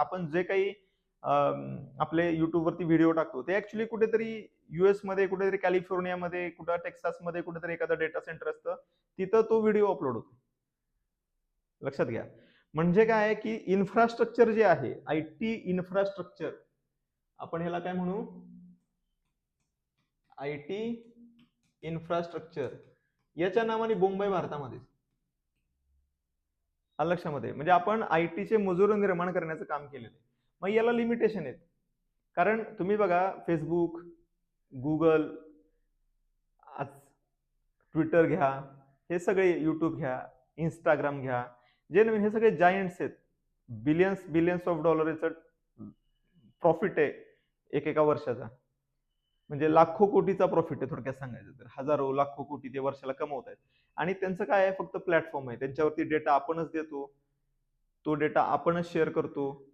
आपण जे काही आपले युट्यूबवरती व्हिडिओ टाकतो ते ऍक्च्युली कुठेतरी युएसमध्ये कुठेतरी कॅलिफोर्नियामध्ये कुठं टेक्सासमध्ये कुठेतरी एखादं डेटा सेंटर असतं तिथं तो व्हिडिओ अपलोड होतो. लक्षात घ्या. म्हणजे काय आहे की इन्फ्रास्ट्रक्चर जे आहे आय टी इन्फ्रास्ट्रक्चर आपण ह्याला काय म्हणू? आय टी इन्फ्रास्ट्रक्चर याच्या नावाने मुंबई भारतामध्ये. आलं लक्षामध्ये म्हणजे आपण आय टीचे मजूर निर्माण करण्याचं काम केलेलं आहे. मग याला लिमिटेशन आहेत. कारण तुम्ही बघा फेसबुक गुगल आज ट्विटर घ्या हे सगळे यूट्यूब घ्या इंस्टाग्राम घ्या. जे नवीन हे सगळे जायंट्स आहेत. बिलियन्स बिलियन्स ऑफ डॉलरचं प्रॉफिट आहे एक एका वर्षाचा. म्हणजे लाखो कोटीचा प्रॉफिट आहे थोडक्यात सांगायचं तर. हजारो लाखो कोटी ते वर्षाला कमवत आहेत आणि त्यांचं काय आहे? फक्त प्लॅटफॉर्म आहे. त्यांच्यावरती डेटा आपणच देतो. तो डेटा आपणच शेअर करतो.